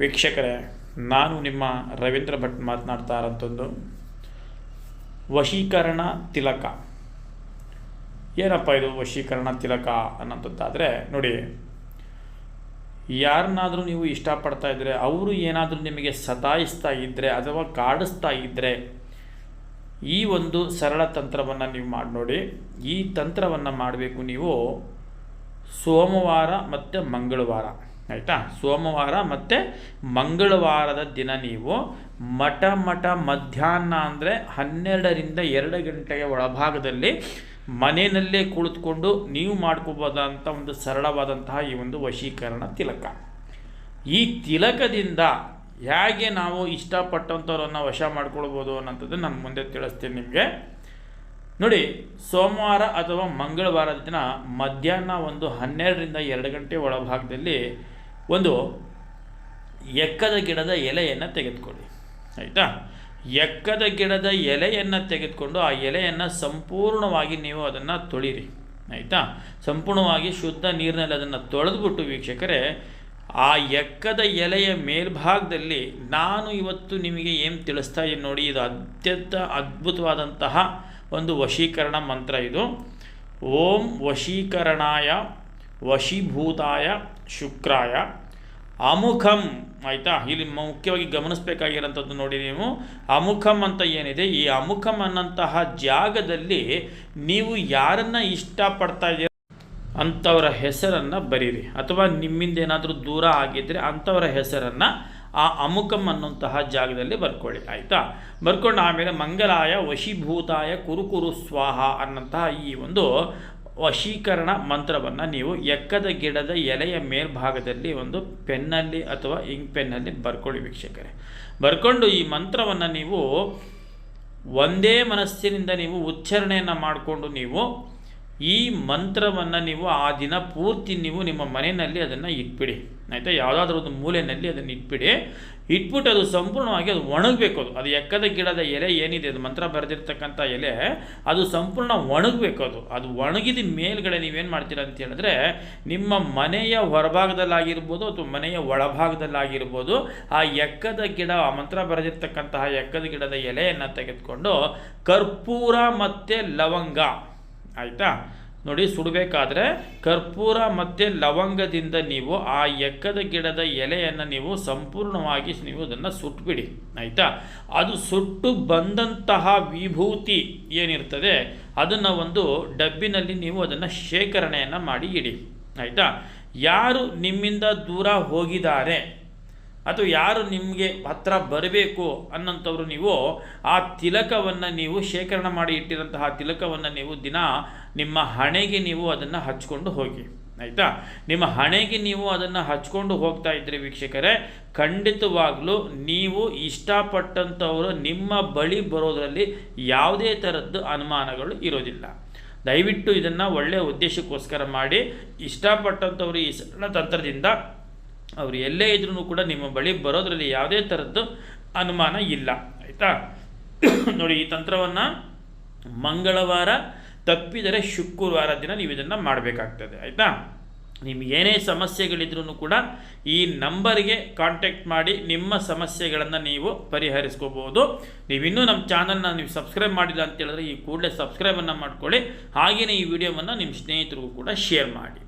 ವೀಕ್ಷಕರೇ, ನಾನು ನಿಮ್ಮ ರವೀಂದ್ರ ಭಟ್ ಮಾತನಾಡ್ತಾ ಇರೋಂಥದ್ದು ವಶೀಕರಣ ತಿಲಕ. ಏನಪ್ಪ ಇದು ವಶೀಕರಣ ತಿಲಕ ಅನ್ನೋಂಥದ್ದಾದರೆ ನೋಡಿ, ಯಾರನ್ನಾದರೂ ನೀವು ಇಷ್ಟಪಡ್ತಾ ಇದ್ದರೆ ಅವರು ಏನಾದರೂ ನಿಮಗೆ ಸತಾಯಿಸ್ತಾ ಇದ್ದರೆ ಅಥವಾ ಕಾಡಿಸ್ತಾ ಇದ್ದರೆ ಈ ಒಂದು ಸರಳ ತಂತ್ರವನ್ನು ನೀವು ಮಾಡಿ, ನೋಡಿ, ಈ ತಂತ್ರವನ್ನು ಮಾಡಬೇಕು ನೀವು ಸೋಮವಾರ ಮತ್ತು ಮಂಗಳವಾರ. ಆಯಿತಾ? ಸೋಮವಾರ ಮತ್ತು ಮಂಗಳವಾರದ ದಿನ ನೀವು ಮಠ ಮಠ, ಮಧ್ಯಾಹ್ನ ಅಂದರೆ ಹನ್ನೆರಡರಿಂದ ಎರಡು ಗಂಟೆಯ ಒಳಭಾಗದಲ್ಲಿ ಮನೆಯಲ್ಲೇ ಕುಳಿತುಕೊಂಡು ನೀವು ಮಾಡ್ಕೋಬೋದಂಥ ಒಂದು ಸರಳವಾದಂತಹ ಈ ಒಂದು ವಶೀಕರಣ ತಿಲಕ. ಈ ತಿಲಕದಿಂದ ಹೇಗೆ ನಾವು ಇಷ್ಟಪಟ್ಟಂಥವ್ರನ್ನು ವಶ ಮಾಡ್ಕೊಳ್ಬೋದು ಅನ್ನೋಂಥದ್ದು ನಾನು ಮುಂದೆ ತಿಳಿಸ್ತೀನಿ ನಿಮಗೆ. ನೋಡಿ, ಸೋಮವಾರ ಅಥವಾ ಮಂಗಳವಾರದ ದಿನ ಮಧ್ಯಾಹ್ನ ಒಂದು ಹನ್ನೆರಡರಿಂದ ಎರಡು ಗಂಟೆ ಒಳಭಾಗದಲ್ಲಿ ಒಂದು ಎಕ್ಕದ ಗಿಡದ ಎಲೆಯನ್ನು ತೆಗೆದುಕೊಳ್ಳಿ. ಆಯಿತಾ? ಎಕ್ಕದ ಗಿಡದ ಎಲೆಯನ್ನು ತೆಗೆದುಕೊಂಡು ಆ ಎಲೆಯನ್ನು ಸಂಪೂರ್ಣವಾಗಿ ನೀವು ಅದನ್ನು ತೊಳಿರಿ. ಆಯಿತಾ? ಸಂಪೂರ್ಣವಾಗಿ ಶುದ್ಧ ನೀರಿನಲ್ಲಿ ಅದನ್ನು ತೊಳೆದುಬಿಟ್ಟು ವೀಕ್ಷಕರೇ, ಆ ಎಕ್ಕದ ಎಲೆಯ ಮೇಲ್ಭಾಗದಲ್ಲಿ ನಾನು ಇವತ್ತು ನಿಮಗೆ ಏನು ತಿಳಿಸ್ತಾ ಇದ್ದೀನಿ ನೋಡಿ, ಇದು ಅತ್ಯಂತ ಅದ್ಭುತವಾದಂತಹ ಒಂದು ವಶೀಕರಣ ಮಂತ್ರ ಇದು. ಓಂ ವಶೀಕರಣಾಯ ವಶೀಭೂತಾಯ ಶುಕ್ರಾಯ. ಅಮುಖಂ, ಆಯಿತಾ? ಇಲ್ಲಿ ಮುಖ್ಯವಾಗಿ ಗಮನಿಸಬೇಕಾಗಿರೋಂಥದ್ದು ನೋಡಿ ನೀವು. ಅಮುಖಂ ಅಂತ ಏನಿದೆ? ಈ ಅಮುಖಂ ಅನ್ನಂತಹ ಜಾಗದಲ್ಲಿ ನೀವು ಯಾರನ್ನು ಇಷ್ಟಪಡ್ತಾ ಇದ್ದೀರ ಅಂಥವರ ಹೆಸರನ್ನು ಬರೀರಿ. ಅಥವಾ ನಿಮ್ಮಿಂದ ಏನಾದರೂ ದೂರ ಆಗಿದ್ದರೆ ಅಂಥವರ ಹೆಸರನ್ನು ಆ ಅಮುಕಂ ಅನ್ನುವಂತಹ ಜಾಗದಲ್ಲಿ ಬರ್ಕೊಳ್ಳಿ. ಆಯಿತಾ? ಬರ್ಕೊಂಡು ಆಮೇಲೆ ಮಂಗಲಾಯ ವಶೀಭೂತಾಯ ಕುರುಕುರು ಸ್ವಾಹ ಅನ್ನಂತಹ ಈ ಒಂದು ವಶೀಕರಣ ಮಂತ್ರವನ್ನು ನೀವು ಎಕ್ಕದ ಗಿಡದ ಎಲೆಯ ಮೇಲ್ಭಾಗದಲ್ಲಿ ಒಂದು ಪೆನ್ನಲ್ಲಿ ಅಥವಾ ಇಂಕ್ ಪೆನ್ನಲ್ಲಿ ಬರ್ಕೊಳ್ಳಿ ವೀಕ್ಷಕರೇ. ಬರ್ಕೊಂಡು ಈ ಮಂತ್ರವನ್ನು ನೀವು ಒಂದೇ ಮನಸ್ಸಿನಿಂದ ನೀವು ಉಚ್ಚಾರಣೆಯನ್ನು ಮಾಡಿಕೊಂಡು ನೀವು ಈ ಮಂತ್ರವನ್ನು ನೀವು ಆ ದಿನ ಪೂರ್ತಿ ನೀವು ನಿಮ್ಮ ಮನೆಯಲ್ಲಿ ಅದನ್ನು ಇಟ್ಬಿಡಿ. ಆಯಿತಾ? ಯಾವುದಾದ್ರೂ ಒಂದು ಮೂಲೆಯಲ್ಲಿ ಅದನ್ನು ಇಟ್ಬಿಡಿ. ಇಟ್ಬಿಟ್ಟು ಅದು ಸಂಪೂರ್ಣವಾಗಿ ಅದು ಒಣಗಬೇಕು ಅದು. ಅದು ಎಕ್ಕದ ಗಿಡದ ಎಲೆ ಏನಿದೆ, ಅದು ಮಂತ್ರ ಬರೆದಿರ್ತಕ್ಕಂಥ ಎಲೆ, ಅದು ಸಂಪೂರ್ಣ ಒಣಗಬೇಕು ಅದು. ಅದು ಒಣಗಿದ ಮೇಲ್ಗಡೆ ನೀವೇನು ಮಾಡ್ತೀರಾ ಅಂತ ಹೇಳಿದ್ರೆ, ನಿಮ್ಮ ಮನೆಯ ಹೊರಭಾಗದಲ್ಲಾಗಿರ್ಬೋದು ಅಥವಾ ಮನೆಯ ಒಳಭಾಗದಲ್ಲಾಗಿರ್ಬೋದು, ಆ ಎಕ್ಕದ ಗಿಡ, ಆ ಮಂತ್ರ ಬರೆದಿರ್ತಕ್ಕಂತಹ ಎಕ್ಕದ ಗಿಡದ ಎಲೆಯನ್ನು ತೆಗೆದುಕೊಂಡು ಕರ್ಪೂರ ಮತ್ತು ಲವಂಗ ಆಯಿತಾ? ನೋಡಿ, ಸುಡಬೇಕಾದ್ರೆ ಕರ್ಪೂರ ಮತ್ತು ಲವಂಗದಿಂದ ನೀವು ಆ ಎಕ್ಕದ ಗಿಡದ ಎಲೆಯನ್ನು ನೀವು ಸಂಪೂರ್ಣವಾಗಿ ನೀವು ಅದನ್ನು ಸುಟ್ಬಿಡಿ. ಆಯಿತಾ? ಅದು ಸುಟ್ಟು ಬಂದಂತಹ ವಿಭೂತಿ ಏನಿರ್ತದೆ, ಅದನ್ನು ಒಂದು ಡಬ್ಬಿನಲ್ಲಿ ನೀವು ಅದನ್ನು ಶೇಖರಣೆಯನ್ನು ಮಾಡಿ ಇಡಿ. ಆಯಿತಾ? ಯಾರು ನಿಮ್ಮಿಂದ ದೂರ ಹೋಗಿದ್ದಾರೆ ಅಥವಾ ಯಾರು ನಿಮಗೆ ಹತ್ರ ಬರಬೇಕು ಅನ್ನೋಂಥವ್ರು ನೀವು, ಆ ತಿಲಕವನ್ನು ನೀವು ಶೇಖರಣೆ ಮಾಡಿ ಇಟ್ಟಿರೋಂತಹ ತಿಲಕವನ್ನು ನೀವು ದಿನ ನಿಮ್ಮ ಹಣೆಗೆ ನೀವು ಅದನ್ನು ಹಚ್ಕೊಂಡು ಹೋಗಿ. ಆಯಿತಾ? ನಿಮ್ಮ ಹಣೆಗೆ ನೀವು ಅದನ್ನು ಹಚ್ಕೊಂಡು ಹೋಗ್ತಾ ಇದ್ದರೆ ವೀಕ್ಷಕರೇ, ಖಂಡಿತವಾಗಲೂ ನೀವು ಇಷ್ಟಪಟ್ಟಂಥವರು ನಿಮ್ಮ ಬಳಿ ಬರೋದರಲ್ಲಿ ಯಾವುದೇ ಥರದ್ದು ಅನುಮಾನಗಳು ಇರೋದಿಲ್ಲ. ದಯವಿಟ್ಟು ಇದನ್ನು ಒಳ್ಳೆಯ ಉದ್ದೇಶಕ್ಕೋಸ್ಕರ ಮಾಡಿ, ಇಷ್ಟಪಟ್ಟಂಥವ್ರು ಈ ಸರಳ ತಂತ್ರದಿಂದ ಅವರು ಎಲ್ಲೇ ಇದ್ರೂ ಕೂಡ ನಿಮ್ಮ ಬಳಿ ಬರೋದರಲ್ಲಿ ಯಾವುದೇ ಥರದ್ದು ಅನುಮಾನ ಇಲ್ಲ, ಆಯಿತಾ? ನೋಡಿ, ಈ ತಂತ್ರವನ್ನು ಮಂಗಳವಾರ ತಪ್ಪಿದರೆ ಶುಕ್ರವಾರ ದಿನ ನೀವು ಇದನ್ನು ಮಾಡಬೇಕಾಗ್ತದೆ, ಆಯಿತಾ? ನಿಮ್ಗೆ ಏನೇ ಸಮಸ್ಯೆಗಳಿದ್ರೂ ಕೂಡ ಈ ನಂಬರ್ಗೆ ಕಾಂಟ್ಯಾಕ್ಟ್ ಮಾಡಿ ನಿಮ್ಮ ಸಮಸ್ಯೆಗಳನ್ನು ನೀವು ಪರಿಹರಿಸ್ಕೋಬೋದು ನೀವಿನ್ನೂ ನಮ್ಮ ಚಾನಲ್ನ ನೀವು ಸಬ್ಸ್ಕ್ರೈಬ್ ಮಾಡಿಲ್ಲ ಅಂತ ಹೇಳಿದ್ರೆ ಈ ಕೂಡಲೇ ಸಬ್ಸ್ಕ್ರೈಬನ್ನು ಮಾಡ್ಕೊಳ್ಳಿ. ಹಾಗೆಯೇ ಈ ವಿಡಿಯೋವನ್ನು ನಿಮ್ಮ ಸ್ನೇಹಿತರಿಗೂ ಕೂಡ ಶೇರ್ ಮಾಡಿ.